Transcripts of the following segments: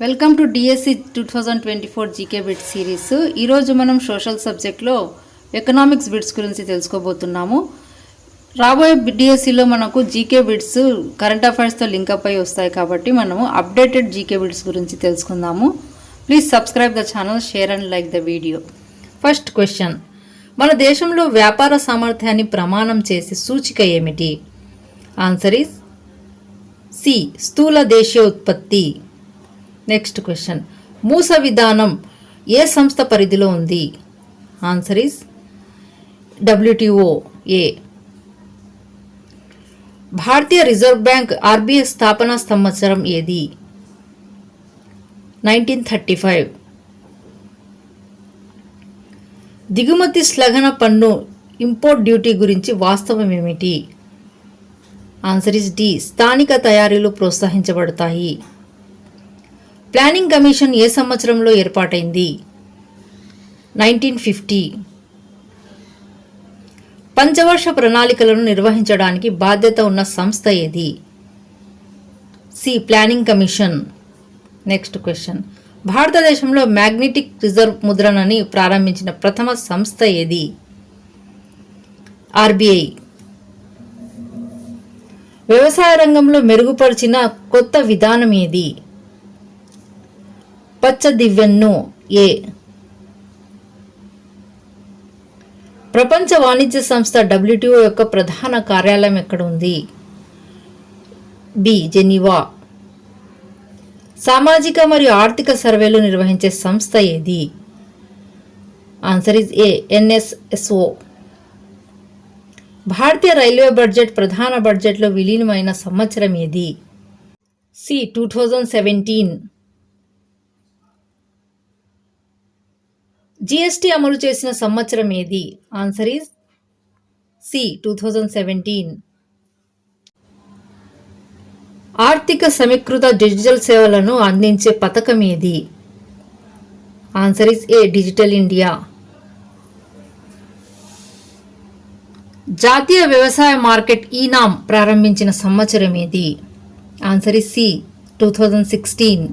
Welcome to DSC two thousand twenty four GK bits series ఈరోజు మనం social సబ్జెక్ట్లో economics bits గురించి తెలుసుకోబోతున్నాము. రాబోయే డిఎస్సిలో మనకు జీకే బిట్స్ కరెంట్ అఫైర్స్తో లింకప్ అయి వస్తాయి కాబట్టి మనము అప్డేటెడ్ జీకే బిట్స్ గురించి తెలుసుకుందాము. Please subscribe the channel share and like the video first question మన దేశంలో వ్యాపార సామర్థ్యాన్ని ప్రమాణం చేసే సూచిక ఏమిటి? ఆన్సర్ ఇస్ సి స్థూల దేశీయ ఉత్పత్తి నెక్స్ట్ క్వశ్చన్ మూస విధానం ఏ సంస్థ పరిధిలో ఉంది? ఆన్సర్ ఈస్ డబ్ల్యూటిఓ ఏ భారతీయ రిజర్వ్ బ్యాంక్ ఆర్బీఐ స్థాపన సంవత్సరం ఏది? నైన్టీన్ థర్టీ ఫైవ్ దిగుమతి శ్లఘన పన్ను ఇంపోర్ట్ డ్యూటీ గురించి వాస్తవం ఏమిటి? ఆన్సర్ ఇస్ డి స్థానిక తయారీలు ప్రోత్సహించబడతాయి. ప్లానింగ్ కమిషన్ ఏ సంవత్సరంలో ఏర్పాటైంది? Nineteen fifty. పంచవర్ష ప్రణాళికలను నిర్వహించడానికి బాధ్యత ఉన్న సంస్థ ఏది? C. Planning commission. Next question. భారతదేశంలో మ్యాగ్నెటిక్ రిజర్వ్ ముద్రణని ప్రారంభించిన ప్రథమ సంస్థ ఏది? ఆర్బీఐ. వ్యవసాయ రంగంలో మెరుగుపరిచిన కొత్త విధానం ఏది? పచ్చ దివ్యన్ను ఏ? ప్రపంచ వాణిజ్య సంస్థ డబ్ల్యూటీఓ యొక్క ప్రధాన కార్యాలయం ఎక్కడ ఉంది బి. జెనీవా. సామాజిక మరియు ఆర్థిక సర్వేలు నిర్వహించే సంస్థ ఏది? ఆన్సర్ ఇస్ ఏ ఎన్ఎస్ఎస్ఓ భారతీయ రైల్వే బడ్జెట్ ప్రధాన బడ్జెట్లో విలీనమైన సంవత్సరం ఏది? C two thousand seventeen. GST అమలు చేసిన సంవత్సరం ఏది? Answer is C two thousand seventeen ఆర్థిక సమీకృత డిజిటల్ సేవలను అందించే పథకం ఏది? Answer is A digital India జాతీయ వ్యవసాయ మార్కెట్ ఈనామ్ ప్రారంభించిన సంవత్సరం ఏది? Answer is C two thousand sixteen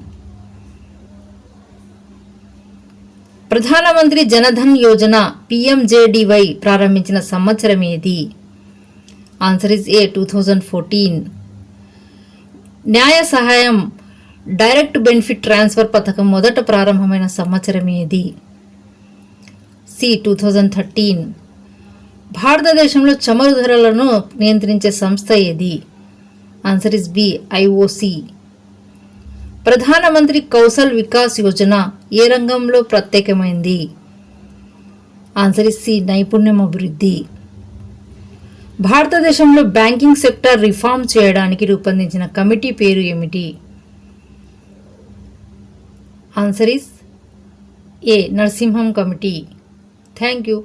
ప్రధానమంత్రి జనధన్ యోజన పిఎంజేడివై ప్రారంభించిన సంవత్సరం ఏది answer is A two thousand fourteen న్యాయ సహాయం డైరెక్ట్ బెనిఫిట్ ట్రాన్స్ఫర్ పథకం మొదట ప్రారంభమైన సంవత్సరం ఏది సి టూ థౌజండ్ థర్టీన్ భారతదేశంలో చమురు ధరలను నియంత్రించే సంస్థ ఏది? ఆన్సర్ ఇస్ బి ఐఓసి ప్రధానమంత్రి కౌశల్ వికాస్ యోజన ఏ రంగంలో ప్రత్యేకమైంది? ఆన్సర్ ఇస్ సి నైపుణ్యం అభివృద్ధి. భారతదేశంలో బ్యాంకింగ్ సెక్టర్ రిఫార్మ్ చేయడానికి రూపొందించిన కమిటీ పేరు ఏమిటి? Answer is A Narasimham committee. Thank you.